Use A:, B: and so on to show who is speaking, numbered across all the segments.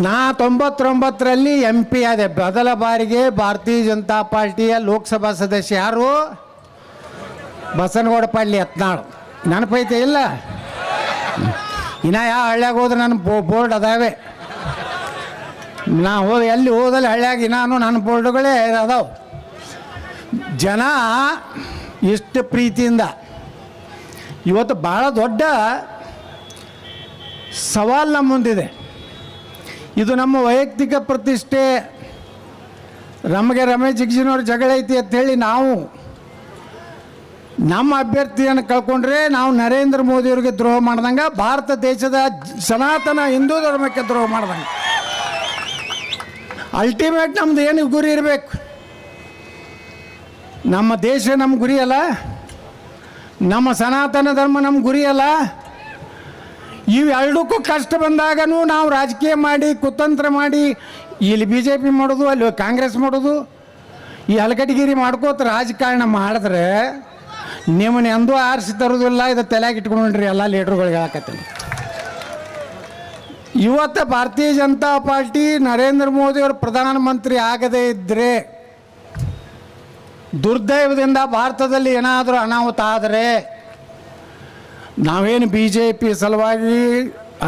A: ನಾ ತೊಂಬತ್ತೊಂಬತ್ತರಲ್ಲಿ M P ಆದೆ. ಮೊದಲ ಬಾರಿಗೆ ಭಾರತೀಯ ಜನತಾ ಪಾರ್ಟಿಯ ಲೋಕಸಭಾ ಸದಸ್ಯ ಯಾರು? ಬಸನಗೌಡ ಹತ್ನಾಳು ನೆನಪೈತೆ ಇಲ್ಲ? ಇನ್ನು ಯಾವ ಹಳ್ಳ್ಯಾಗ ಹೋದ್ರೆ ನನ್ನ ಬೋರ್ಡ್ ಅದಾವೆ. ನಾ ಹೋದ, ಎಲ್ಲಿ ಹೋದಲ್ಲಿ ಹಳ್ಳ್ಯಾಗ ನಾನು ನನ್ನ ಬೋರ್ಡ್ಗಳೇ ಅದಾವೆ. ಜನ ಇಷ್ಟು ಪ್ರೀತಿಯಿಂದ, ಇವತ್ತು ಭಾಳ ದೊಡ್ಡ ಸವಾಲು ನಮ್ಮ ಮುಂದಿದೆ. ಇದು ನಮ್ಮ ವೈಯಕ್ತಿಕ ಪ್ರತಿಷ್ಠೆ. ನಮಗೆ ರಮೇಶ್ ಜಿಗ್ಜಿನವ್ರ ಜಗಳ ಐತಿ ಅಂತೇಳಿ ನಾವು ನಮ್ಮ ಅಭ್ಯರ್ಥಿಯನ್ನು ಕಳ್ಕೊಂಡ್ರೆ ನಾವು ನರೇಂದ್ರ ಮೋದಿಯವ್ರಿಗೆ ದ್ರೋಹ ಮಾಡ್ದಂಗೆ, ಭಾರತ ದೇಶದ ಸನಾತನ ಹಿಂದೂ ಧರ್ಮಕ್ಕೆ ದ್ರೋಹ ಮಾಡ್ದಂಗೆ. ಅಲ್ಟಿಮೇಟ್ ನಮ್ದು ಏನು ಗುರಿ ಇರಬೇಕು? ನಮ್ಮ ದೇಶ ನಮ್ಮ ಗುರಿ ಅಲ್ಲ, ನಮ್ಮ ಸನಾತನ ಧರ್ಮ ನಮ್ಮ ಗುರಿ ಅಲ್ಲ. ಇವೆರಡಕ್ಕೂ ಕಷ್ಟ ಬಂದಾಗನೂ ನಾವು ರಾಜಕೀಯ ಮಾಡಿ, ಕುತಂತ್ರ ಮಾಡಿ, ಇಲ್ಲಿ ಬಿ ಜೆ ಪಿ ಮಾಡೋದು, ಅಲ್ಲಿ ಕಾಂಗ್ರೆಸ್ ಮಾಡೋದು, ಈ ಹಲಕಟಗಿರಿ ಮಾಡ್ಕೋತ ರಾಜಕಾರಣ ಮಾಡಿದ್ರೆ ನಿಮ್ಮನ್ನ ಎಂದೂ ಆರಿಸಿ ತರೋದಿಲ್ಲ ಇದು ತಲೆಯಾಗಿ ಇಟ್ಕೊಂಡ್ರಿ ಎಲ್ಲ ಲೀಡ್ರುಗಳಿಗೆ ಹೇಳಕತ್ತೀನಿ. ಇವತ್ತು ಭಾರತೀಯ ಜನತಾ ಪಾರ್ಟಿ ನರೇಂದ್ರ ಮೋದಿಯವರು ಪ್ರಧಾನಮಂತ್ರಿ ಆಗದೇ ಇದ್ದರೆ ದುರ್ದೈವದಿಂದ ಭಾರತದಲ್ಲಿ ಏನಾದರೂ ಅನಾಹುತ ಆದರೆ ನಾವೇನು ಬಿ ಜೆ ಪಿ ಸಲುವಾಗಿ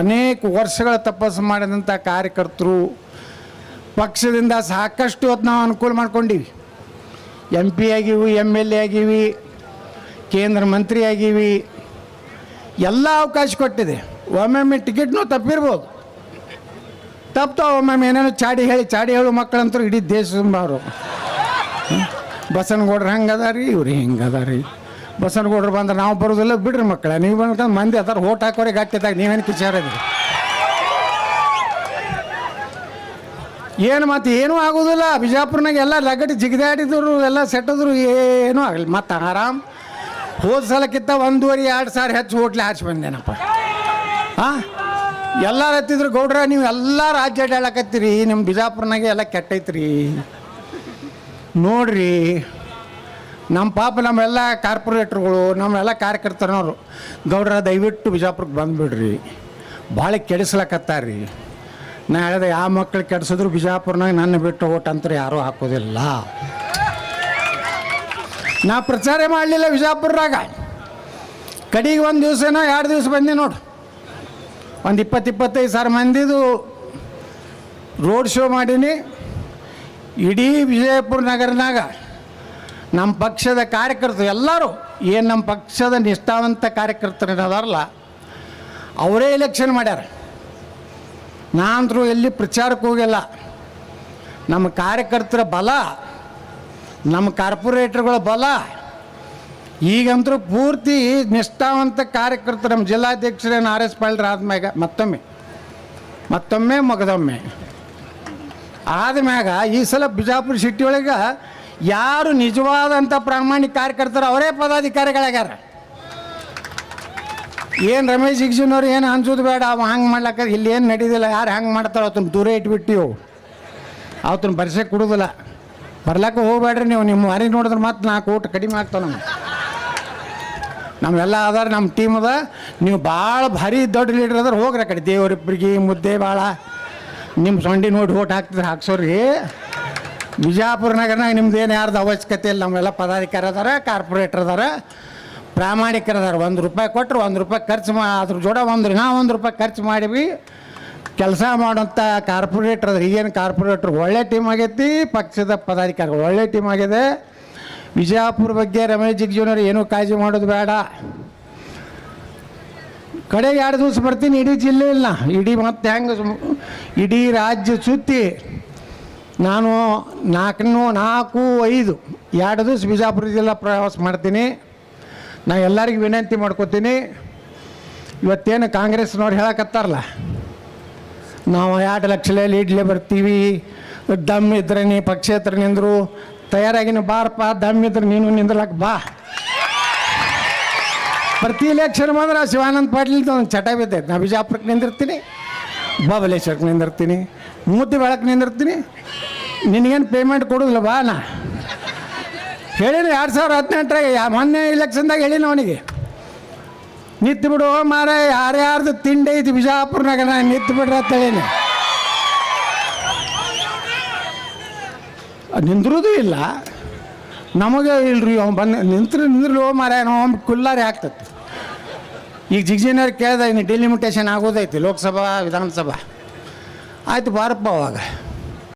A: ಅನೇಕ ವರ್ಷಗಳ ತಪಸ್ಸು ಮಾಡಿದಂಥ ಕಾರ್ಯಕರ್ತರು, ಪಕ್ಷದಿಂದ ಸಾಕಷ್ಟು ಹೊತ್ತು ನಾವು ಅನುಕೂಲ ಮಾಡ್ಕೊಂಡೀವಿ. ಎಂ ಪಿ ಆಗೀವಿ ಎಂ ಎಲ್ ಎ ಆಗೀವಿ, ಕೇಂದ್ರ ಮಂತ್ರಿ ಆಗೀವಿ, ಎಲ್ಲ ಅವಕಾಶ ಕೊಟ್ಟಿದೆ. ಒಮ್ಮೊಮ್ಮೆ ಟಿಕೆಟ್ನೂ ತಪ್ಪಿರ್ಬೋದು. ತಪ್ತಾವ ಒಮ್ಮೊಮ್ಮೆ ಏನೇನೋ ಚಾಡಿ ಹೇಳಿ, ಚಾಡಿ ಹೇಳು ಮಕ್ಕಳಂತೂ ಇಡೀ ದೇಶ ಅವರು ಬಸನಗೌಡ್ರು ಹಂಗೆ ಇವ್ರು ಹಿಂಗೆ ಬಸನಗೌಡ್ರು ಬಂದ್ರೆ ನಾವು ಬರೋದಿಲ್ಲ, ಬಿಡ್ರಿ ಮಕ್ಕಳ. ನೀವು ಬಂದ್ಕೊಂಡು ಮಂದಿ ಅದಾರ, ಓಟ್ ಹಾಕೋರಿಗೆ ಗಟ್ಟಿದಾಗ ನೀವೇನು ಕಿಚಾರದ್ರಿ ಏನು ಮತ್ತೆ ಏನೂ ಆಗೋದಿಲ್ಲ. ಬಿಜಾಪುರ್ನಾಗ ಎಲ್ಲ ಲಗಡಿ ಜಿಗಿದಾಡಿದ್ರು, ಎಲ್ಲ ಸೆಟ್ಟಿದ್ರು, ಏನೂ ಆಗಲಿ ಮತ್ತೆ ಆರಾಮ್. ಹೋದ ಸಲಕ್ಕಿಂತ ಒಂದೂವರೆ, ಎರಡು ಸಾವಿರ ಹೆಚ್ಚು ಹೋಟ್ಲೆ ಹಾಚಿ ಬಂದೇನಪ್ಪ. ಹಾಂ ಎಲ್ಲರೂ ಹತ್ತಿದ್ರು, ಗೌಡ್ರ, ನೀವು ಎಲ್ಲ ರಾಜ್ಯ ಅಡ್ಡಾಡಕತ್ತೀರಿ ನಿಮ್ಮ ಬಿಜಾಪುರ್ನಾಗೆ ಎಲ್ಲ ಕೆಟ್ಟೈತ್ರಿ. ನೋಡ್ರಿ. ನಮ್ಮ ಪಾಪ ನಮ್ಮೆಲ್ಲ ಕಾರ್ಪೊರೇಟ್ರುಗಳು, ನಮ್ಮೆಲ್ಲ ಕಾರ್ಯಕರ್ತರನವರು ಗೌಡ್ರ, ದಯವಿಟ್ಟು ಬಿಜಾಪುರಕ್ಕೆ ಬಂದುಬಿಡ್ರಿ. ಭಾಳ ಕೆಡಿಸ್ಲಕತ್ತಾರ್ರಿ. ನಾ ಹೇಳಿದೆ ಯಾವ ಮಕ್ಳು ಕೆಡಿಸಿದ್ರು ಬಿಜಾಪುರ್ನಾಗ ನನ್ನ ಬಿಟ್ಟು ಓಟ್ ಅಂತ ಯಾರೂ ಹಾಕೋದಿಲ್ಲ. ನಾ ಪ್ರಚಾರ ಮಾಡಲಿಲ್ಲ ಬಿಜಾಪುರ್ನಾಗ ಕಡೆಗೆ ಒಂದು ದಿವಸನೋ ಎರಡು ದಿವಸ ಬಂದೆ ನೋಡು. ಒಂದು ಇಪ್ಪತ್ತು ಇಪ್ಪತ್ತೈದು ಸಾವಿರ ಮಂದಿದು ರೋಡ್ ಶೋ ಮಾಡೀನಿ. ಇಡೀ ವಿಜಯಪುರ ನಗರನಾಗ ನಮ್ಮ ಪಕ್ಷದ ಕಾರ್ಯಕರ್ತರು ಎಲ್ಲರೂ ಏನು ನಮ್ಮ ಪಕ್ಷದ ನಿಷ್ಠಾವಂತ ಕಾರ್ಯಕರ್ತರು ಅದಾರಲ್ಲ ಅವರೇ ಎಲೆಕ್ಷನ್ ಮಾಡ್ಯಾರ. ನಾನಂತರೂ ಎಲ್ಲಿ ಪ್ರಚಾರಕ್ಕೆ ಹೋಗಿಲ್ಲ. ನಮ್ಮ ಕಾರ್ಯಕರ್ತರ ಬಲ ನಮ್ಮ ಕಾರ್ಪೊರೇಟರ್ಗಳ ಬಲ ಈಗಂತರೂ ಪೂರ್ತಿ ನಿಷ್ಠಾವಂತ ಕಾರ್ಯಕರ್ತರು ನಮ್ಮ ಜಿಲ್ಲಾಧ್ಯಕ್ಷರೇನು ಆರ್ ಎಸ್ ಪಾಲ್ರ ಆದ್ಮ್ಯಾಗ ಮತ್ತೊಮ್ಮೆ ಮತ್ತೊಮ್ಮೆ ಮಗದೊಮ್ಮೆ. ಆದ್ಮ್ಯಾಗ ಈ ಸಲ ಬಿಜಾಪುರ ಸಿಟಿ ಒಳಗೆ ಯಾರು ನಿಜವಾದಂಥ ಪ್ರಾಮಾಣಿಕ ಕಾರ್ಯಕರ್ತರು ಅವರೇ ಪದಾಧಿಕಾರಿಗಳಾಗ್ಯಾರ? ಏನು ರಮೇಶ್ ಜಿಗ್ಜಿನವ್ರು ಏನು ಅನ್ಸೋದು ಬೇಡ, ಅವ ಹಂಗೆ ಮಾಡ್ಲಕ್ಕ ಇಲ್ಲಿ ಏನು ನಡೀದಿಲ್ಲ, ಯಾರು ಹಂಗೆ ಮಾಡ್ತಾರೋ ಅವತ್ತನ್ನು ದೂರ ಇಟ್ಬಿಟ್ಟಿವು ಅವತ್ತನ್ನು ಬರ್ಸಕ್ಕೆ ಕೊಡೋದಿಲ್ಲ. ಬರ್ಲಕ್ಕ ಹೋಗ್ಬೇಡ್ರಿ ನೀವು ನಿಮ್ಮ ಮರಿ ನೋಡಿದ್ರೆ ಮತ್ತೆ ನಾಲ್ಕು ಊಟ ಕಡಿಮೆ ಆಗ್ತಾವೆ ನಮ್ಗೆ. ನಮ್ಮೆಲ್ಲ ಅದಾರ ನಮ್ಮ ಟೀಮ್ ಅದ. ನೀವು ಭಾಳ ಭಾರಿ ದೊಡ್ಡ ಲೀಡರ್ ಅದ್ರ, ಹೋಗ್ರಿ ಕಡೆ. ದೇವರಿಬ್ಬರಿಗೆ ಮುದ್ದೆ ಭಾಳ ನಿಮ್ಮ ಸೊಂಡಿ ನೋಡಿ ಓಟ್ ಹಾಕ್ತಿದ್ರೆ ಹಾಕ್ಸೋರಿ ಬಿಜಾಪುರ ನಗರನಾಗ ನಿಮ್ದು ಏನು ಯಾರ್ದು ಅವಶ್ಯಕತೆ ಇಲ್ಲ, ನಮ್ಮೆಲ್ಲ ಪದಾಧಿಕಾರಿ ಅದಾರ, ಕಾರ್ಪೊರೇಟರ್ ಅದಾರ, ಪ್ರಾಮಾಣಿಕರ ಅದಾರ. ಒಂದು ರೂಪಾಯಿ ಕೊಟ್ಟರು ಒಂದು ರೂಪಾಯಿ ಖರ್ಚು ಮಾ ಅದ್ರ ಜೋಡ ಒಂದು ನಾವು ಒಂದು ರೂಪಾಯಿ ಖರ್ಚು ಮಾಡೀವಿ. ಕೆಲಸ ಮಾಡುವಂಥ ಕಾರ್ಪೊರೇಟರ್ ಅದ್ರ. ಈಗೇನು ಕಾರ್ಪೊರೇಟ್ರ್ ಒಳ್ಳೆ ಟೀಮ್ ಆಗೈತಿ, ಪಕ್ಷದ ಪದಾಧಿಕಾರಿಗಳು ಒಳ್ಳೆ ಟೀಮ್ ಆಗಿದೆ. ವಿಜಯಪುರ ಬಗ್ಗೆ ರಮೇಶ್ ಜಿಗ್ಜಿನವ್ರು ಏನೂ ಕಾಳಜಿ ಮಾಡೋದು ಬೇಡ. ಕಡೆಗೆ ಎರಡು ದಿವಸ ಬರ್ತೀನಿ, ಇಡೀ ಜಿಲ್ಲೆ ಇಲ್ಲ. ಇಡೀ ಮತ್ತೆ ಹೆಂಗೆ ಇಡೀ ರಾಜ್ಯ ಸುತ್ತಿ ನಾನು ನಾಲ್ಕನ್ನು ನಾಲ್ಕು ಐದು, ಎರಡು ದಿವಸ ಬಿಜಾಪುರ ಜಿಲ್ಲಾ ಪ್ರವಾಸ ಮಾಡ್ತೀನಿ. ನಾ ಎಲ್ಲರಿಗೂ ವಿನಂತಿ ಮಾಡ್ಕೋತೀನಿ. ಇವತ್ತೇನು ಕಾಂಗ್ರೆಸ್ನವ್ರು ಹೇಳಕತ್ತಾರಲ್ಲ, ನಾವು ಎರಡು ಲಕ್ಷಲೇ ಲೀಡ್ಲೆ ಬರ್ತೀವಿ, ದಮ್ ಇದ್ರೆ ನೀ ಪಕ್ಷೇತ್ರ ನಿಂದರು, ತಯಾರಾಗಿನ ಬಾರಪ್ಪ, ದಮ್ ಇದ್ರೆ ನೀನು ನಿಂದ್ರಲಕ್ಕೆ ಬಾ. ಪ್ರತಿ ಎಲೆಕ್ಷನ್ ಬಂದ್ರೆ ಶಿವಾನಂದ ಪಾಟೀಲ್ ಒಂದು ಚಟ ಬಿದ್ದೈತೆ. ನಾ ಬಿಜಾಪುರಕ್ಕೆ ನಿಂದಿರ್ತೀನಿ, ಬಾಬಲೇಶ್ವರಕ್ಕೆ ನಿಂದಿರ್ತೀನಿ. ಮುದ್ದೆ ಬೆಳಕು ನಿಂದಿರ್ತೀನಿ. ನಿನಗೇನು ಪೇಮೆಂಟ್ ಕೊಡೋದಿಲ್ಲ, ಬಾ ನಾ. ಹೇಳಿನ ಎರಡು ಸಾವಿರ ಹದಿನೆಂಟರಾಗ ಮೊನ್ನೆ ಇಲೆಕ್ಷನ್ದಾಗ ಹೇಳಿನ ಅವನಿಗೆ. ನಿತ್ತು ಬಿಡು ಮಾರ ಯಾರ್ಯಾರ್ದು ತಿಂಡಿ ಐತಿ ಬಿಜಾಪುರ್ನಾಗ, ನಾ ನಿತ್ತು ಬಿಡ್ರಿ ಅಂತ ಹೇಳಿನ. ನಿಂದ್ರದೂ ಇಲ್ಲ. ನಮಗೆ ಇಲ್ರಿ, ಅವ್ನು ಬಂದು ನಿಂತ್ರು ನಿಂದ್ರಲೋ ಮಾರ ಅವ್ನು ಕುಲ್ಲಾರಿ ಆಗ್ತದೆ ಈಗ ಜಿಗ್ಜಿನಿಯರ್ ಕೇಳ್ದೆ, ಇನ್ನು ಡಿಲಿಮಿಟೇಷನ್ ಆಗೋದೈತಿ, ಲೋಕಸಭಾ, ವಿಧಾನಸಭಾ. ಆಯ್ತು ಬಾರಪ್ಪ ಅವಾಗ